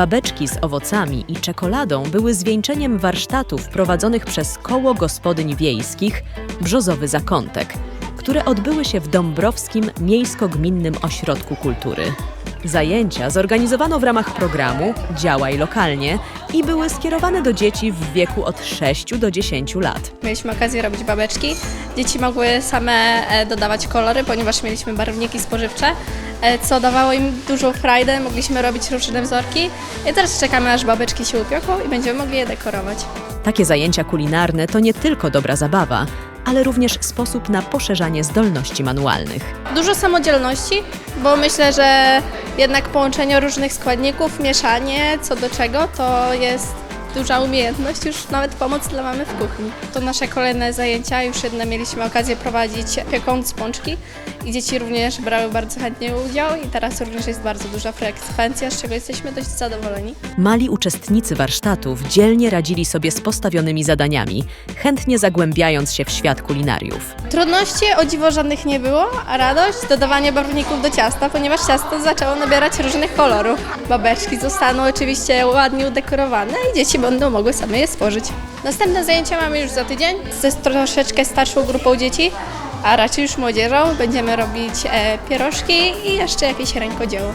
Babeczki z owocami i czekoladą były zwieńczeniem warsztatów prowadzonych przez Koło Gospodyń Wiejskich Brzozowy Zakątek, które odbyły się w Dąbrowskim Miejsko-Gminnym Ośrodku Kultury. Zajęcia zorganizowano w ramach programu Działaj lokalnie i były skierowane do dzieci w wieku od 6 do 10 lat. Mieliśmy okazję robić babeczki. Dzieci mogły same e, dodawać kolory, ponieważ mieliśmy barwniki spożywcze, e, co dawało im dużą frajdę. Mogliśmy robić różne wzorki. I teraz czekamy, aż babeczki się upieką i będziemy mogli je dekorować. Takie zajęcia kulinarne to nie tylko dobra zabawa, ale również sposób na poszerzanie zdolności manualnych. Dużo samodzielności, bo myślę, że jednak połączenie różnych składników, mieszanie co do czego, to jest duża umiejętność, już nawet pomoc dla mamy w kuchni. To nasze kolejne zajęcia, już jedne mieliśmy okazję prowadzić piekąc pączki i dzieci również brały bardzo chętnie udział i teraz również jest bardzo duża frekwencja, z czego jesteśmy dość zadowoleni. Mali uczestnicy warsztatów dzielnie radzili sobie z postawionymi zadaniami, chętnie zagłębiając się w świat kulinariów. Trudności o dziwo żadnych nie było, a radość dodawanie barwników do ciasta, ponieważ ciasto zaczęło nabierać różnych kolorów. Babeczki zostaną oczywiście ładnie udekorowane i dzieci będą mogły same je stworzyć. Następne zajęcia mamy już za tydzień ze troszeczkę starszą grupą dzieci, a raczej już młodzieżą. Będziemy robić e, pierożki i jeszcze jakieś rękodzieło.